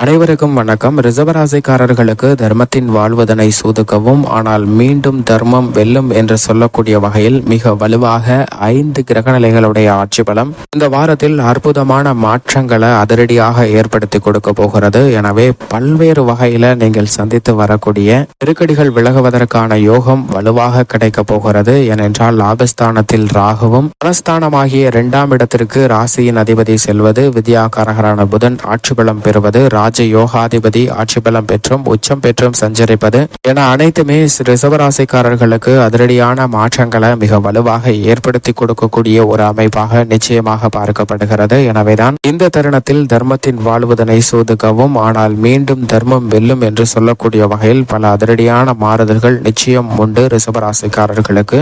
அனைவருக்கும் வணக்கம். ரிசவராசிக்காரர்களுக்கு தர்மத்தின் வாழ்வதனை சூதுக்கவும் ஆனால் மீண்டும் தர்மம் வெல்லும் என்று சொல்லக்கூடிய வகையில் மிக வலுவாக ஐந்து கிரகநிலைகளுடைய ஆட்சி பலம் இந்த வாரத்தில் அற்புதமான மாற்றங்களை அதிரடியாக ஏற்படுத்தி கொடுக்க போகிறது. எனவே பல்வேறு வகையில நீங்கள் சந்தித்து வரக்கூடிய நெருக்கடிகள் விலகுவதற்கான யோகம் வலுவாக கிடைக்க போகிறது. ஏனென்றால் லாபஸ்தானத்தில் ராகுவும் பலஸ்தானமாகிய இரண்டாம் இடத்திற்கு ராசியின் அதிபதி செல்வது வித்யாகாரகரான புதன் ஆட்சி பலம் பெறுவது ராஜ யோகாதிபதி ஆட்சி பலம் பெற்றும் உச்சம் பெற்றும் சஞ்சரிப்பது. என அனைத்துமே ரிசவராசிக்காரர்களுக்கு அதிரடியான மாற்றங்களை மிக வலுவாக ஏற்படுத்தி கொடுக்கக்கூடிய ஒரு அமைப்பாக நிச்சயமாக பார்க்கப்படுகிறது. எனவேதான் இந்த தருணத்தில் தர்மத்தின் வாழ்வதனை சோதுக்கவும் ஆனால் மீண்டும் தர்மம் வெல்லும் என்று சொல்லக்கூடிய வகையில் பல அதிரடியான மாறுதல்கள் நிச்சயம் உண்டு ரிசவராசிக்காரர்களுக்கு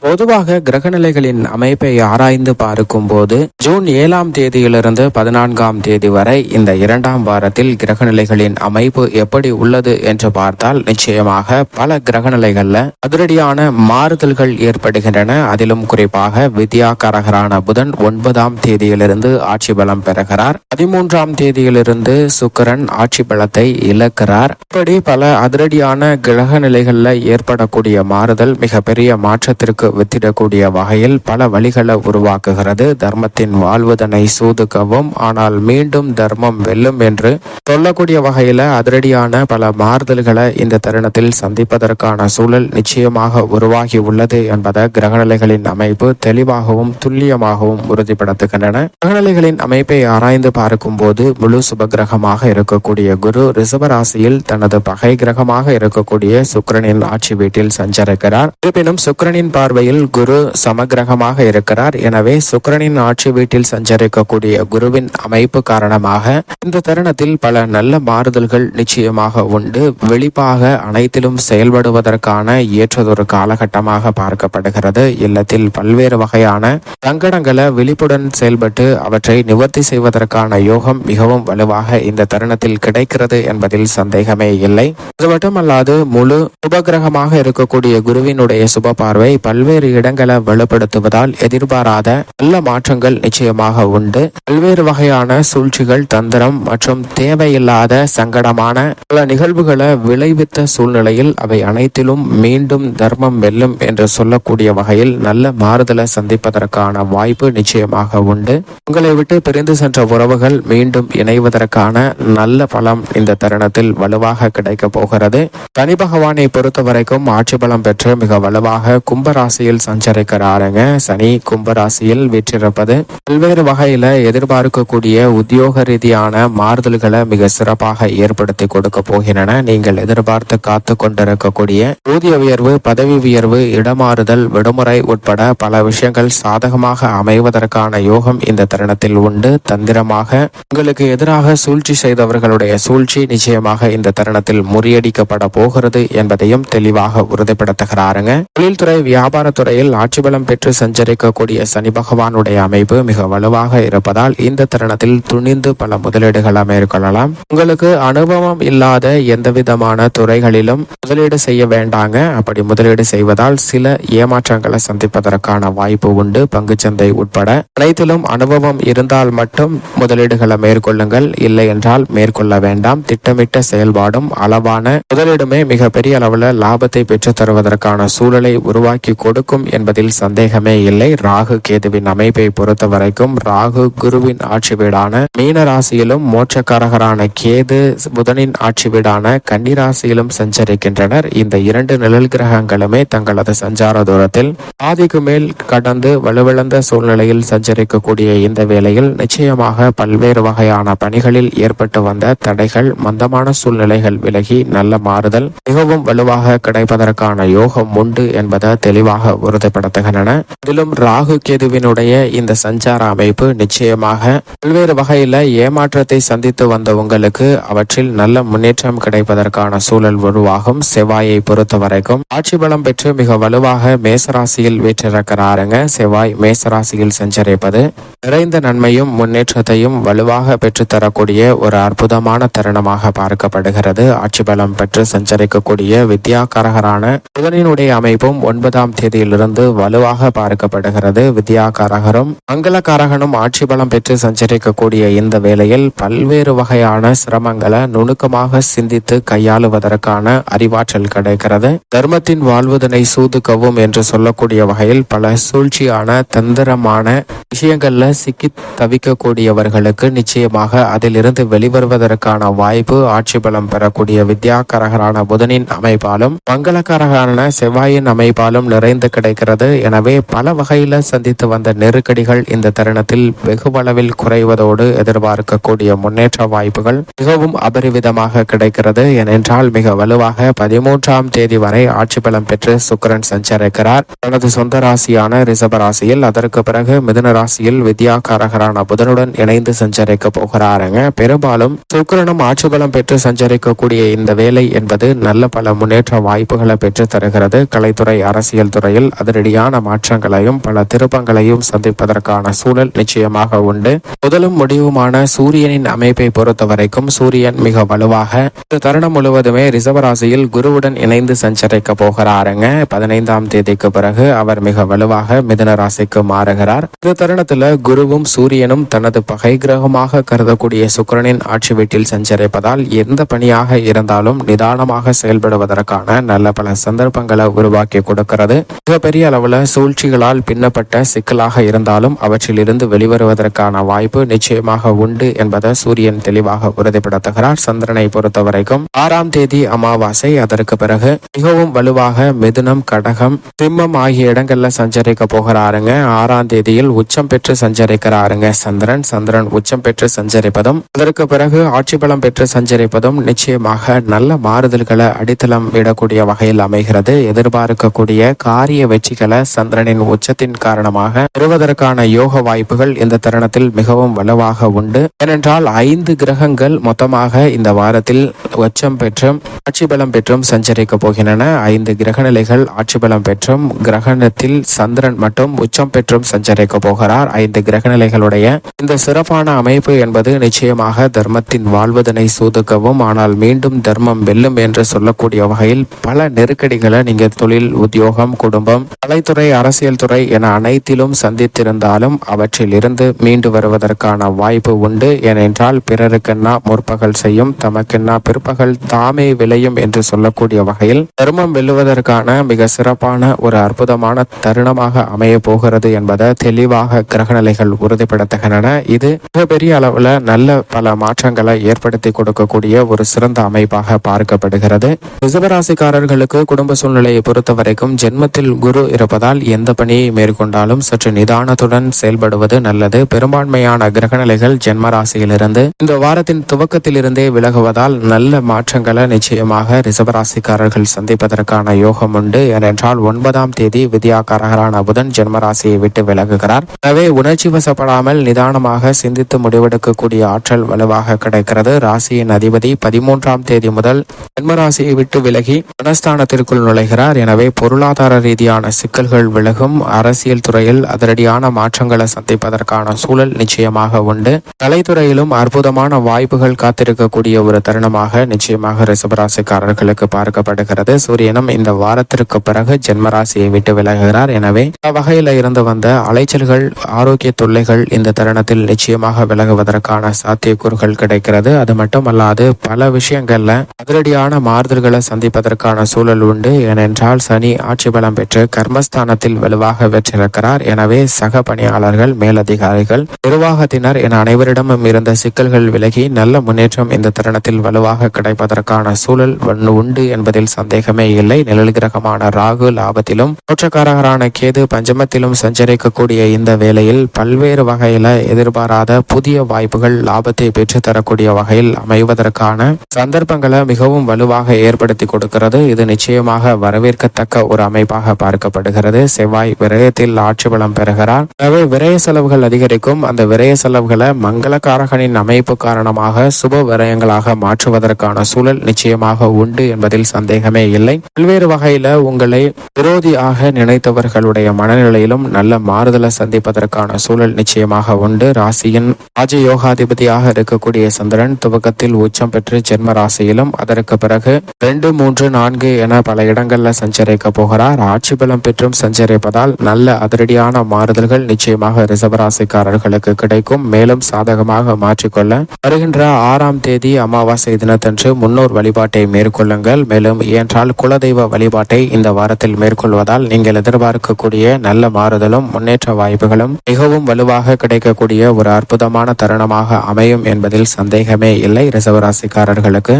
பொதுவாக கிரகநிலைகளின் அமைப்பை ஆராய்ந்து பார்க்கும் போது ஜூன் ஏழாம் தேதியிலிருந்து பதினான்காம் தேதி வரை இந்த இரண்டாம் வாரத்தில் கிரகநிலைகளின் அமைப்பு எப்படி உள்ளது என்று பார்த்தால் நிச்சயமாக பல கிரகநிலைகள்ல அதிரடியான மாறுதல்கள் ஏற்படுகின்றன. அதிலும் குறிப்பாக வித்யா கரகரான புதன் ஒன்பதாம் தேதியிலிருந்து ஆட்சி பலம் பெறுகிறார். பதிமூன்றாம் தேதியிலிருந்து சுக்கரன் ஆட்சி பலத்தை இழக்கிறார். இப்படி பல அதிரடியான கிரக நிலைகள்ல ஏற்படக்கூடிய மாறுதல் மிகப்பெரிய மாற்றத்திற்கு வித்திடக்கூடிய வகையில் பல வழிகளை உருவாக்குகிறது. தர்மத்தின் வாழ்வதனை சூதுக்கவும் ஆனால் மீண்டும் தர்மம் வெல்லும் என்று சொல்லக்கூடிய வகையில அதிரடியான பல மாறுதல்களை இந்த தருணத்தில் சந்திப்பதற்கான சூழல் நிச்சயமாக உருவாகி உள்ளது என்பதை கிரகநிலைகளின் அமைப்பு தெளிவாகவும் துல்லியமாகவும் உறுதிப்படுத்துகின்றன. கிரகநிலைகளின் அமைப்பை ஆராய்ந்து பார்க்கும் போது முழு சுபகிரகமாக இருக்கக்கூடிய குரு ரிசவராசியில் தனது பகை கிரகமாக இருக்கக்கூடிய சுக்கிரனின் ஆட்சி வீட்டில் சஞ்சரிக்கிறார். இருப்பினும் சுக்கிரனின் பார்வையில் குரு சமகிரகமாக இருக்கிறார். எனவே சுக்கரனின் ஆட்சி வீட்டில் சஞ்சரிக்கக்கூடிய குருவின் அமைப்பு காரணமாக இந்த தருணத்தில் பல நல்ல மாறுதல்கள் நிச்சயமாக உண்டு. வெளிப்பாக அனைத்திலும் செயல்படுவதற்கான ஏற்றதொரு காலகட்டமாக பார்க்கப்படுகிறது. இல்லத்தில் பல்வேறு வகையான சங்கடங்களை விழிப்புடன் செயல்பட்டு அவற்றை நிவர்த்தி செய்வதற்கான யோகம் மிகவும் வலுவாக இந்த தருணத்தில் கிடைக்கிறது என்பதில் சந்தேகமே இல்லை. அது மட்டுமல்லாது முழு உபகிரகமாக இருக்கக்கூடிய குருவினுடைய சுப பார்வை பல பல்வேறு இடங்களை வலுப்படுத்துவதால் எதிர்பாராத நல்ல மாற்றங்கள் நிச்சயமாக உண்டு. பல்வேறு வகையான சூழ்ச்சிகள் தந்திரம் மற்றும் தேவையில்லாத சங்கடமான பல நிகழ்வுகளை விளைவித்த சூழ்நிலையில் அவை அனைத்திலும் மீண்டும் தர்மம் வெல்லும் என்று சொல்லக்கூடிய வகையில் நல்ல மாறுதலை சந்திப்பதற்கான வாய்ப்பு நிச்சயமாக உண்டு. உங்களை விட்டு பிரிந்து சென்ற உறவுகள் மீண்டும் இணைவதற்கான நல்ல பலம் இந்த தருணத்தில் வலுவாக கிடைக்க போகிறது. தனி பகவானை பொறுத்த வரைக்கும் ஆட்சி பலம் பெற்று மிக வலுவாக கும்பரா கும்பராசியில் சஞ்சரிக்கிறாருங்க. சனி கும்பராசியில் வெற்றிருப்பது பல்வேறு வகையில எதிர்பார்க்கக்கூடிய உத்தியோக ரீதியான மாறுதல்களை மிக சிறப்பாக ஏற்படுத்தி கொடுக்க போகின்றன. நீங்கள் எதிர்பார்த்து காத்து கொண்டிருக்கக்கூடிய ஊதிய உயர்வு பதவி உயர்வு இடமாறுதல் விடுமுறை உட்பட பல விஷயங்கள் சாதகமாக அமைவதற்கான யோகம் இந்த தருணத்தில் உண்டு. தந்திரமாக உங்களுக்கு எதிராக சூழ்ச்சி செய்தவர்களுடைய சூழ்ச்சி நிச்சயமாக இந்த தருணத்தில் முறியடிக்கப்பட போகிறது என்பதையும் தெளிவாக உறுதிப்படுத்துகிறாருங்க. தொழில்துறை வியாபாரத்துறையில் ஆட்சி பலம் பெற்று சஞ்சரிக்கக்கூடிய சனி பகவானுடைய அமைப்பு மிக வலுவாக இருப்பதால் இந்த தருணத்தில் துணிந்து பல முதலீடுகளை மேற்கொள்ளலாம். உங்களுக்கு அனுபவம் இல்லாத எந்த விதமான துறைகளிலும் முதலீடு செய்ய வேண்டாங்க. அப்படி முதலீடு செய்வதால் சில ஏமாற்றங்களை சந்திப்பதற்கான வாய்ப்பு உண்டு. பங்குச்சந்தை உட்பட அனைத்திலும் அனுபவம் இருந்தால் மட்டும் முதலீடுகளை மேற்கொள்ளுங்கள். இல்லை என்றால் மேற்கொள்ள வேண்டாம். திட்டமிட்ட செயல்பாடும் அளவான முதலீடுமே மிகப்பெரிய அளவுல லாபத்தை பெற்றுத் தருவதற்கான சூழலை உருவாக்கி கொடுக்கும் என்பதில் சந்தேகமே இல்லை. ராகு கேதுவின் அமைப்பை பொறுத்த வரைக்கும் ராகு குருவின் ஆட்சி வீடான மீன ராசியிலும் மோட்சக்காரகரான கேது புதனின் ஆட்சி வீடான கன்னிராசியிலும் சஞ்சரிக்கின்றனர். இந்த இரண்டு நிழல் கிரகங்களுமே தங்களது சஞ்சார தூரத்தில் பாதிக்கு மேல் கடந்து வலுவிழந்த சூழ்நிலையில் சஞ்சரிக்கக்கூடிய இந்த வேளையில் நிச்சயமாக பல்வேறு வகையான பணிகளில் ஏற்பட்டு வந்த தடைகள் மந்தமான சூழ்நிலைகள் விலகி நல்ல மாறுதல் மிகவும் வலுவாக கிடைப்பதற்கான யோகம் உண்டு என்பதை தெளிவாக உறுதிப்படுத்துகின்றன. அதிலும் ராகு கேதுவினுடைய இந்த சஞ்சார அமைப்பு நிச்சயமாக பல்வேறு வகையில ஏமாற்றத்தை சந்தித்து வந்த உங்களுக்கு அவற்றில் நல்ல முன்னேற்றம் கிடைப்பதற்கான சூழல் உருவாகும். செவ்வாயை பொறுத்த வரைக்கும் ஆட்சி பலம் பெற்று மிக வலுவாக மேசராசியில் வீற்றிருக்கிறாருங்க. செவ்வாய் மேசராசியில் சஞ்சரிப்பது நிறைந்த நன்மையும் முன்னேற்றத்தையும் வலுவாக பெற்றுத்தரக்கூடிய ஒரு அற்புதமான தருணமாக பார்க்கப்படுகிறது. ஆட்சி பலம் பெற்று சஞ்சரிக்கக்கூடிய வித்யாகரகரான புதனினுடைய அமைப்பும் ஒன்பதாம் தேதி தேதியிலிருந்து வலுவாக பார்க்கப்படுகிறது. வித்யாகாரகரும் மங்களகாரகனும் ஆட்சி பலம் பெற்று சஞ்சரிக்கக்கூடிய இந்த வேளையில் பல்வேறு வகையான சிரமங்களை நுணுக்கமாக சிந்தித்து கையாளுவதற்கான அறிவாற்றல் கிடைக்கிறது. தர்மத்தின் வாழ்வதனை சூதுக்கவும் என்று சொல்லக்கூடிய வகையில் பல சூழ்ச்சியான தந்திரமான விஷயங்கள்ல சிக்கி தவிக்கக்கூடியவர்களுக்கு நிச்சயமாக அதிலிருந்து வெளிவருவதற்கான வாய்ப்பு ஆட்சி பலம் பெறக்கூடிய வித்யாகரகரான புதனின் அமைப்பாலும் மங்களகரகரான செவ்வாயின் அமைப்பாலும் நிறைந்த கிடைக்கிறது. எனவே பல வகையில் சந்தித்து வந்த நெருக்கடிகள் இந்த தருணத்தில் வெகுவளவில் குறைவதோடு எதிர்பார்க்கக்கூடிய முன்னேற்ற வாய்ப்புகள் மிகவும் அபரிவிதமாக கிடைக்கிறது. ஏனென்றால் மிக வலுவாக பதிமூன்றாம் தேதி வரை ஆட்சி பலம் பெற்று சுக்கிரன் சஞ்சரிக்கிறார். தனது சொந்த ராசியான ரிசப ராசியில் அதற்கு பிறகு மிதுன ராசியில் வித்யாகாரகரான புதனுடன் இணைந்து சஞ்சரிக்க போகிறாருங்க. பெரும்பாலும் சுக்கிரனும் ஆட்சி பலம் பெற்று சஞ்சரிக்கக்கூடிய இந்த வேலை என்பது நல்ல பல முன்னேற்ற வாய்ப்புகளை பெற்று தருகிறது. கலைத்துறை அரசியல் துறை துறையில் அதிரடியான மாற்றங்களையும் பல திருப்பங்களையும் சந்திப்பதற்கான சூழல் நிச்சயமாக உண்டு. முதலும் முடிவுமான சூரியனின் அமைப்பை பொறுத்தவரைக்கும் சூரியன் மிக வலுவாக இந்த தருணம் முழுவதுமே ரிசவராசியில் குருவுடன் இணைந்து சஞ்சரிக்க போகிறாருங்க. பதினைந்தாம் தேதிக்கு பிறகு அவர் மிக வலுவாக மிதன ராசிக்கு மாறுகிறார். இந்த தருணத்துல குருவும் சூரியனும் தனது பகை கிரகமாக கருதக்கூடிய சுக்கிரனின் ஆட்சி வீட்டில் சஞ்சரிப்பதால் எந்த பணியாக இருந்தாலும் நிதானமாக செயல்படுவதற்கான நல்ல பல சந்தர்ப்பங்களை உருவாக்கி கொடுக்கிறது. மிகப்பெரிய அளவில் சூழ்ச்சிகளால் பின்னப்பட்ட சிக்கலாக இருந்தாலும் அவற்றிலிருந்து வெளிவருவதற்கான வாய்ப்பு நிச்சயமாக உண்டு என்பதை சூரியன் தெளிவாக உறுதிப்படுத்துகிறார். சந்திரனை பொறுத்த வரைக்கும் ஆறாம் தேதி அமாவாசை. அதற்கு பிறகு மிகவும் வலுவாக மிதுனம் கடகம் சிம்மம் ஆகிய இடங்கள்ல சஞ்சரிக்க போகிறாருங்க. ஆறாம் தேதியில் உச்சம் பெற்று சஞ்சரிக்கிறாருங்க சந்திரன். சந்திரன் உச்சம் பெற்று சஞ்சரிப்பதும் அதற்கு பிறகு ஆட்சி பலம் பெற்று சஞ்சரிப்பதும் நிச்சயமாக நல்ல மாறுதல்களை அடித்தளம் விடக்கூடிய வகையில் அமைகிறது. எதிர்பார்க்கக்கூடிய கா ஆரிய வெற்றிகளை சந்திரனின் உச்சத்தின் காரணமாக பெறுவதற்கான யோக வாய்ப்புகள் இந்த தருணத்தில் மிகவும் வலுவாக உண்டு. ஏனென்றால் ஐந்து கிரகங்கள் மொத்தமாக இந்த வாரத்தில் உச்சம் பெற்றும் ஆட்சி பலம் பெற்றும் சஞ்சரிக்க போகின்றன. ஐந்து கிரக நிலைகள் ஆட்சி பலம் பெற்றும் கிரகணத்தில் சந்திரன் மட்டும் உச்சம் பெற்றும் சஞ்சரிக்க போகிறார். ஐந்து கிரக நிலைகளுடைய இந்த சிறப்பான அமைப்பு என்பது நிச்சயமாக தர்மத்தின் வாழ்வதனை சூதுக்கவும் ஆனால் மீண்டும் தர்மம் வெல்லும் என்று சொல்லக்கூடிய வகையில் பல நெருக்கடிகளை நீங்கள் தொழில் உத்தியோகம் குடும்பம் கலைத்துறை அரசியல் துறை என அனைத்திலும் சந்தித்திருந்தாலும் அவற்றில் இருந்து மீண்டு வருவதற்கான வாய்ப்பு உண்டு. ஏனென்றால் பிறருக்கென்னா முற்பகல் செய்யும் தமக்கென்னா பிற்பகல் தாமே விளையும் என்று சொல்லக்கூடிய வகையில் தர்மம் வெல்லுவதற்கான மிக சிறப்பான ஒரு அற்புதமான தருணமாக அமைய போகிறது என்பதை தெளிவாக கிரகநிலைகள் உறுதிப்படுத்துகின்றன. இது மிகப்பெரிய அளவுல நல்ல பல மாற்றங்களை ஏற்படுத்தி கொடுக்கக்கூடிய ஒரு சிறந்த அமைப்பாக பார்க்கப்படுகிறது. ரிசவராசிக்காரர்களுக்கு குடும்ப சூழ்நிலையை பொறுத்த வரைக்கும் ஜென்மத்தில் குரு இருப்பதால் எந்த பணியை மேற்கொண்டாலும் சற்று நிதானத்துடன் செயல்படுவது நல்லது. பெரும்பான்மையான கிரகநிலைகள் ஜென்மராசியிலிருந்து இந்த வாரத்தின் துவக்கத்திலிருந்தே விலகுவதால் நல்ல மாற்றங்களை நிச்சயமாக ரிசவராசிக்காரர்கள் சந்திப்பதற்கான யோகம் உண்டு. ஏனென்றால் ஒன்பதாம் தேதி வித்யாகாரகரான புதன் ஜென்மராசியை விட்டு விலகுகிறார். எனவே உணர்ச்சி வசப்படாமல் நிதானமாக சிந்தித்து முடிவெடுக்கக்கூடிய ஆற்றல் வலுவாக கிடைக்கிறது. ராசியின் அதிபதி பதிமூன்றாம் தேதி முதல் ஜென்மராசியை விட்டு விலகி மனஸ்தானத்திற்குள் நுழைகிறார். எனவே பொருளாதார ரீதியான சிக்கல்கள் விலகும். அரசியல் துறையில் அதிரடியான மாற்றங்களை சந்திப்பதற்கான சூழல் நிச்சயமாக உண்டு. கலைத்துறையிலும் அற்புதமான வாய்ப்புகள் காத்திருக்கக்கூடிய ஒரு தருணமாக நிச்சயமாக ரிசபராசிக்காரர்களுக்கு பார்க்கப்படுகிறது. சூரியனும் இந்த வாரத்திற்கு பிறகு ஜென்மராசியை விட்டு விலகுகிறார். எனவே வகையில இருந்து வந்த அலைச்சல்கள் ஆரோக்கிய தொல்லைகள் இந்த தருணத்தில் நிச்சயமாக விலகுவதற்கான சாத்தியக்கூறுகள் கிடைக்கிறது. அது மட்டுமல்லாது பல விஷயங்கள்ல அதிரடியான மாறுதல்களை சந்திப்பதற்கான சூழல் உண்டு. ஏனென்றால் சனி ஆட்சி பலம் பெற்று கர்மஸ்தானத்தில் வலுவாக வெற்றிருக்கிறார் எனவே சக பணியாளர்கள் மேலதிகாரிகள் நிர்வாகத்தினர் என அனைவரிடமும் இருந்த சிக்கல்கள் விலகி நல்ல முன்னேற்றம் இந்த தருணத்தில் வலுவாக கிடைப்பதற்கான சூழல் உண்டு என்பதில் சந்தேகமே இல்லை. நிழல் கிரகமான ராகு லாபத்திலும் தோற்றக்காரகரான கேது பஞ்சமத்திலும் சஞ்சரிக்கக்கூடிய இந்த வேளையில் பல்வேறு வகையில எதிர்பாராத புதிய வாய்ப்புகள் லாபத்தை பெற்று தரக்கூடிய வகையில் அமைவதற்கான சந்தர்ப்பங்களை மிகவும் வலுவாக ஏற்படுத்தி கொடுக்கிறது. இது நிச்சயமாக வரவேற்கத்தக்க ஒரு அமைப்பாக பார்க்கப்படுகிறது. செவ்வாய் விரயத்தில் ஆட்சி பலம் பெறுகிறார். எனவே விரய செலவுகள் அதிகரிக்கும். அந்த விரய செலவுகளை மங்களகாரகனின் அமைப்பு காரணமாக சுப விரயங்களாக மாற்றுவதற்கான சூழல் நிச்சயமாக உண்டு என்பதில் சந்தேகமே இல்லை. பல்வேறு வகையில உங்களை விரோதியாக நினைத்தவர்களுடைய மனநிலையிலும் நல்ல மாறுதலை சந்திப்பதற்கான சூழல் நிச்சயமாக உண்டு. ராசியின் ராஜயோகாதிபதியாக இருக்கக்கூடிய சந்திரன் துவக்கத்தில் உச்சம் பெற்று ஜென்ம ராசியிலும் அதற்கு பிறகு ரெண்டு மூன்று நான்கு என பல இடங்கள்ல சஞ்சரிக்க போகிறார். ஆட்சி பலம் பெற்றும் சஞ்சரிப்பதால் நல்ல அதிரடியான மாறுதல்கள் நிச்சயமாக ரிசவராசிக்காரர்களுக்கு கிடைக்கும். மேலும் சாதகமாக மாற்றிக்கொள்ள வருகின்ற ஆறாம் தேதி அமாவாசை தினத்தன்று முன்னோர் வழிபாட்டை மேற்கொள்ளுங்கள். மேலும் என்றால் குலதெய்வ வழிபாட்டை இந்த வாரத்தில் மேற்கொள்வதால் நீங்கள் எதிர்பார்க்கக்கூடிய நல்ல மாறுதலும் முன்னேற்ற வாய்ப்புகளும் மிகவும் வலுவாக கிடைக்கக்கூடிய ஒரு அற்புதமான தருணமாக அமையும் என்பதில் சந்தேகமே இல்லை. ரிசர்வராசிக்காரர்களுக்கு